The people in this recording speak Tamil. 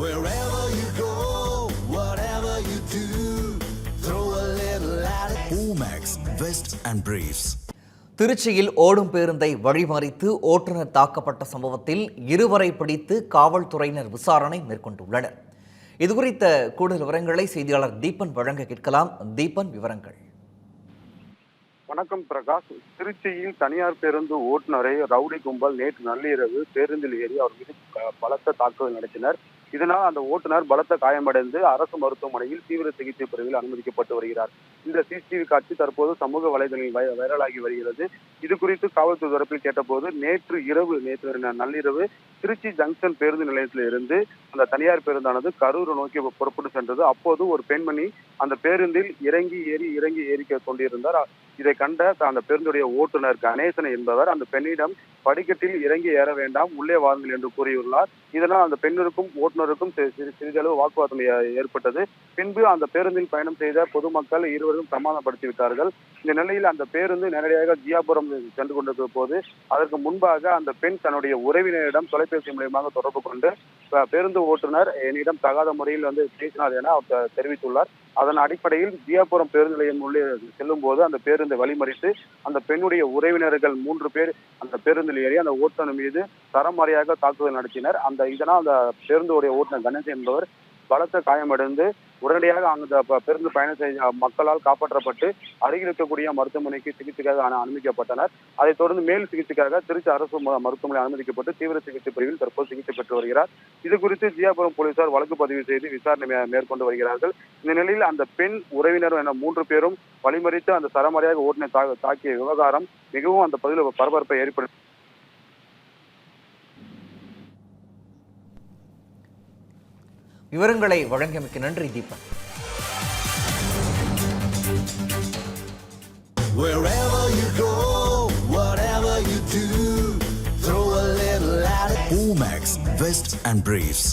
Wherever you go, whatever you do, throw a little at it. Omax, Vest and Briefs. திருச்சியில் ஓடும் பேருந்தை வழிமறித்து ஓட்டுநர் தாக்கப்பட்ட சம்பவத்தில் இருவரை பிடித்து காவல்துறையினர் விசாரணை மேற்கொண்டுள்ளனர். இதுகுறித்த கூடுதல் விவரங்களை செய்தியாளர் தீபன் வழங்க கேட்கலாம். தீபன் விவரங்கள். வணக்கம் பிரகாஷ். திருச்சியில் தனியார் பேருந்து ஓட்டுநரை ரவுடி கும்பல் நேற்று நள்ளிரவு பேருந்தில் ஏறி அவர் மீது பலத்த தாக்குதல் நடத்தினர். இதனால் அந்த ஓட்டுநர் பலத்த காயமடைந்து அரசு மருத்துவமனையில் தீவிர சிகிச்சை பிரிவில் அனுமதிக்கப்பட்டு வருகிறார். இந்த சிசிடிவி காட்சி தற்போது சமூக வலைதளங்களில் வை- வைரலாகி வருகிறது. இது குறித்து காவல்துறை தரப்பில் கேட்டபோது நேற்று இரவு நேற்று நள்ளிரவு திருச்சி ஜங்ஷன் பேருந்து நிலையத்தில் இருந்து அந்த தனியார் பேருந்தானது கரூர் நோக்கி புறப்பட்டு சென்றது. அப்போது ஒரு பெண்மணி அந்த பேருந்தில் இறங்கி ஏறி இறங்கி ஏறி கொண்டிருந்தார் இதை கண்ட அந்த பேருந்துடைய ஓட்டுநர் கணேசன் என்பவர் அந்த பெண்ணிடம் படிக்கட்டில் இறங்கி ஏற வேண்டாம் உள்ளே வாருங்கள் என்று கூறியுள்ளார். இதனால் அந்த பெண்ணிற்கும் ஓட்டுநருக்கும் சிறு- சிறிதளவு வாக்குவாதம் ஏற்பட்டது. பின்பு அந்த பேருந்தில் பயணம் செய்த பொதுமக்கள் இருவரும் சமாதானப்படுத்தி விட்டார்கள். இந்த நிலையில் அந்த பேருந்து நேரடியாக ஜியாபுரம் சென்று கொண்டிருக்கிற போது அதற்கு முன்பாக அந்த பெண் தன்னுடைய உறவினரிடம் தொலைபேசி மூலியமாக தொடர்பு கொண்டு பேருந்து ஓட்டுநர் என்னிடம் தகாத முறையில் வந்து பேசினார் என அவர் தெரிவித்துள்ளார். அதன் அடிப்படையில் ஜியாபுரம் பேருந்து நிலையம் உள்ளே செல்லும் போது அந்த பேருந்தை வழிமறித்து அந்த பெண்ணுடைய உறவினர்கள் மூன்று பேர் அந்த பேருந்தில் ஏறி அந்த ஓட்டுநர் மீது தரமறையாக தாக்குதல் நடத்தினர். அந்த இதனால் அந்த பேருந்துடைய ஓட்டுநர் கணேசன் என்பவர் பலத்த காயமடைந்து உடனடியாக அந்த பேருந்து பயணம் செய்த மக்களால் காப்பாற்றப்பட்டு அருகில் இருக்கக்கூடிய மருத்துவமனைக்கு சிகிச்சைக்காக அனுமதிக்கப்பட்டனர். அதைத் தொடர்ந்து மேல் சிகிச்சைக்காக திருச்சி அரசு ம- மருத்துவமனை அனுமதிக்கப்பட்டு தீவிர சிகிச்சை பிரிவில் தற்போது சிகிச்சை பெற்று வருகிறார். இது குறித்து ஜியாபுரம் போலீசார் வழக்கு பதிவு செய்து விசாரணை மேற்கொண்டு வருகிறார்கள். இந்த நிலையில் அந்த பெண் உறவினர் என மூன்று பேரும் வழிமறித்து அந்த சரமாரியாக ஓட்டினை தாக்கிய விவகாரம் மிகவும் அந்த பகுதியில் பரபரப்பை ஏற்படுத்தி விவரங்களை வழங்கியமைக்கு நன்றி Deepan Wherever you go, whatever you do, throw a little at it. Omax, Vest and Briefs.